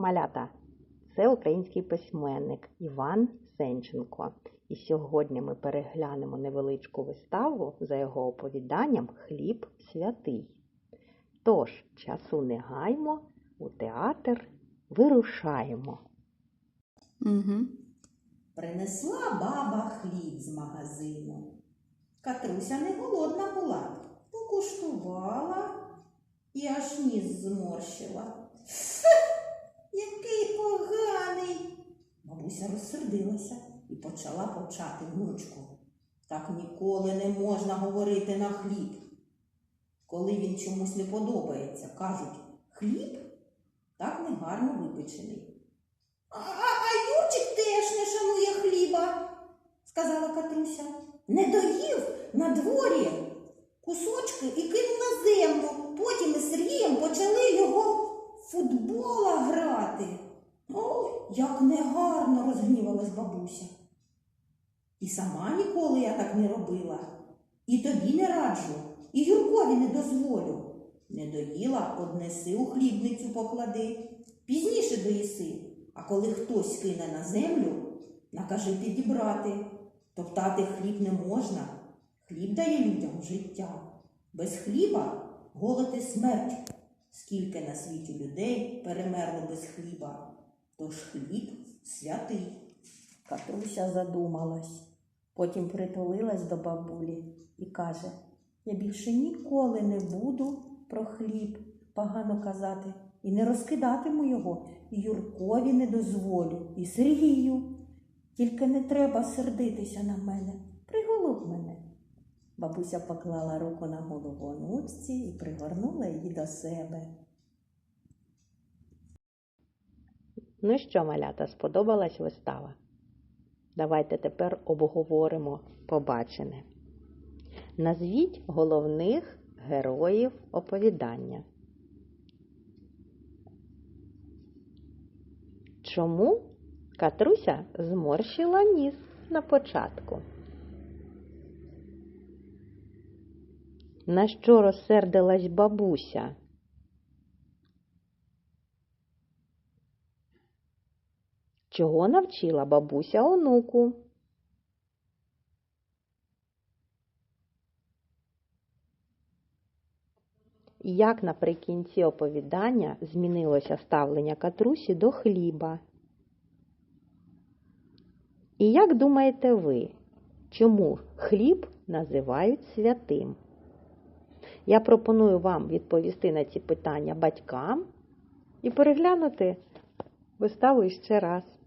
Малята, це український письменник Іван Сенченко. І сьогодні ми переглянемо невеличку виставу за його оповіданням Хліб святий. Тож, часу не гаймо, у театр вирушаємо. Угу. Принесла баба хліб з магазину. Катруся не голодна була, покуштувала і аж ніс зморщила. Бабуся розсердилася і почала почати внучку. Так ніколи не можна говорити на хліб. Коли він чомусь не подобається, кажуть хліб так негарно випечений. А, а, а Юрчик теж не шанує хліба, сказала Катруся. Не доїв на дворі кусочки і кинув на землю. Потім як негарно розгнівалась бабуся. І сама ніколи я так не робила. І тобі не раджу, і Юркові не дозволю. Не доїла, однеси у хлібницю поклади. Пізніше доїси. А коли хтось кине на землю, накажи підібрати. Топтати хліб не можна. Хліб дає людям життя. Без хліба голод і смерть. Скільки на світі людей перемерло без хліба. Тож хліб святий. Катруся задумалась. Потім притулилась до бабулі і каже: Я більше ніколи не буду про хліб погано казати і не розкидатиму його, і Юркові не дозволю, і Сергію. Тільки не треба сердитися на мене, приголуб мене. Бабуся поклала руку на голову онучці і пригорнула її до себе. Ну що, малята, сподобалась вистава? Давайте тепер обговоримо побачене. Назвіть головних героїв оповідання. Чому Катруся зморщила ніс на початку? На що розсердилась бабуся? Чого навчила бабуся онуку? Як наприкінці оповідання змінилося ставлення Катрусі до хліба? І як думаєте ви, чому хліб називають святим? Я пропоную вам відповісти на ці питання батькам і переглянути виставу іще раз.